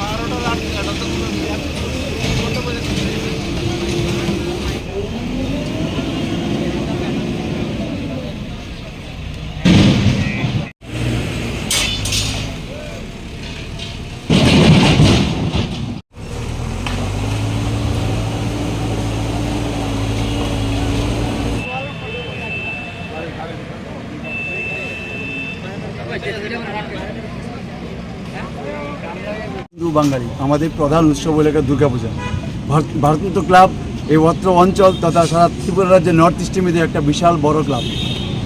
বারোটা লাখ Gracias. হিন্দু বাঙালি, আমাদের প্রধান উৎসব হলো দুর্গাপূজা। ভারত ভারতীয় ক্লাব, এই অত্র অঞ্চল তথা সারা ত্রিপুরা রাজ্যের নর্থ ইস্টের মধ্যে একটা বিশাল বড় ক্লাব।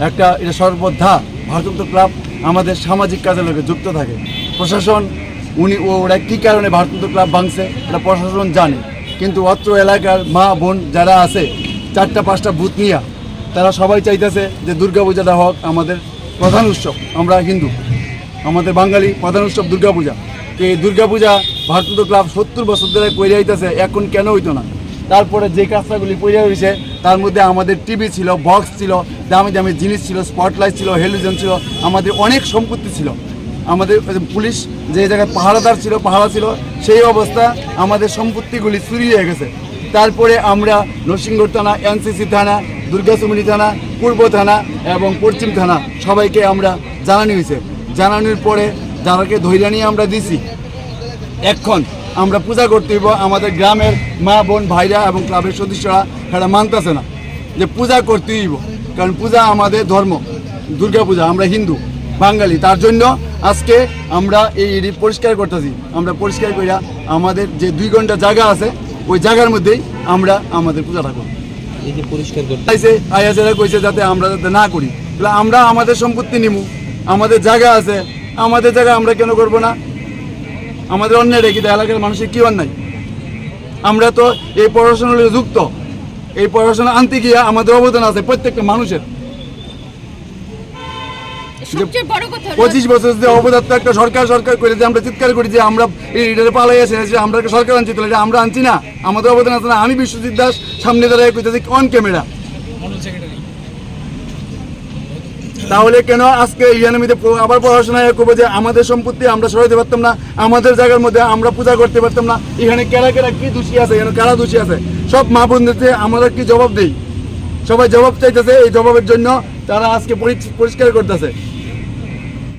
একটা, এটা সর্বদা ভারতীয় ক্লাব আমাদের সামাজিক কাজের লোকে যুক্ত থাকে। প্রশাসন, উনি ওরা কী কারণে ভারতীয় ক্লাব ভাঙছে, এটা প্রশাসন জানে। কিন্তু অত্র এলাকার মা, বোন যারা আছে, চারটা, পাঁচটা বুথ নিয়ে, তারা সবাই চাইতেছে যে দুর্গাপূজাটা হোক আমাদের প্রধান উৎসব, আমরা হিন্দু। আমাদের বাঙালি প্রধান উৎসব দুর্গাপূজা। এই দুর্গাপূজা ভারতীয় ক্লাব সত্তর বছর ধরে করে আইতেছে, এখন কেন হইতো না? তারপরে যে কাজটাগুলি পড়ে হয়েছে তার মধ্যে আমাদের টিভি ছিল বক্স ছিল, দামি দামি জিনিস ছিল স্পটলাইট ছিল হেলিজেন ছিল, আমাদের অনেক সম্পত্তি ছিল। আমাদের পুলিশ যে জায়গায় পাহারাদার ছিল, পাহারা ছিল, সেই অবস্থা আমাদের সম্পত্তিগুলি চুরি হয়ে গেছে। তারপরে আমরা নরসিংগড় থানা, এনসিসি থানা দুর্গাসুমনি থানা, পূর্ব থানা এবং পশ্চিম থানা সবাইকে আমরা জানানি হয়েছে জানানোর পরে যারাকে ধৈর্য নিয়ে আমরা দিছি এখন আমরা পূজা করতে হইব আমাদের গ্রামের মা বোন ভাইরা এবং ক্লাবের সদস্যরা সেটা মানতেছে না যে পূজা করতে হইব। কারণ পূজা আমাদের ধর্ম দুর্গা পূজা আমরা হিন্দু বাঙালি তার জন্য আজকে আমরা এই পরিষ্কার করতেছি। আমরা পরিষ্কার করিয়া আমাদের যে দুই ঘণ্টা জায়গা আছে ওই জায়গার মধ্যেই আমরা আমাদের পূজাটা করব। এই যে পরিষ্কার করতে চাইছে আইয়াজেরা কইছে যাতে আমরা যাতে না করি তাহলে আমরা আমাদের সম্পত্তি নিমু। আমাদের জায়গা আছে আমাদের জায়গা আমরা কেন করব না? আমাদের অন্যায় রেখে দেয় এলাকার মানুষের কি অন্যায়? আমরা তো এই পড়াশোনার যুক্ত। এই পড়াশোনা আনতে গিয়ে আমাদের অবদান আছে প্রত্যেকটা মানুষের। সবচেয়ে বড় কথা হলো পঁচিশ বছর যে অবদার্থ একটা সরকার সরকার করে যে আমরা চিৎকার করি যে আমরা এই এটারে পালাই আছে যে আমরা একটা সরকার আনছি তাহলে আমরা আনছি না। আমাদের অবদান আছে না। আমি বিশ্বজিৎ দাস সামনে দাঁড়ায় কইতেছি অন ক্যামেরা তাহলে কেন আজকে ইয়ানমিতে আবার পড়াশোনা করব যে আমাদের সম্পত্তি আমরা সরাইতে পারতাম না, আমাদের জায়গার মধ্যে আমরা পূজা করতে পারতাম না, এখানে কেরা কেরা কি দোষী আছে, এখানে কারা দোষী আছে, সব মা বোনদেরকে আমরা কি জবাব দেই? সবাই জবাব চাইতেছে এই জবাবের জন্য তারা আজকে পরি- পরিষ্কার করতেছে।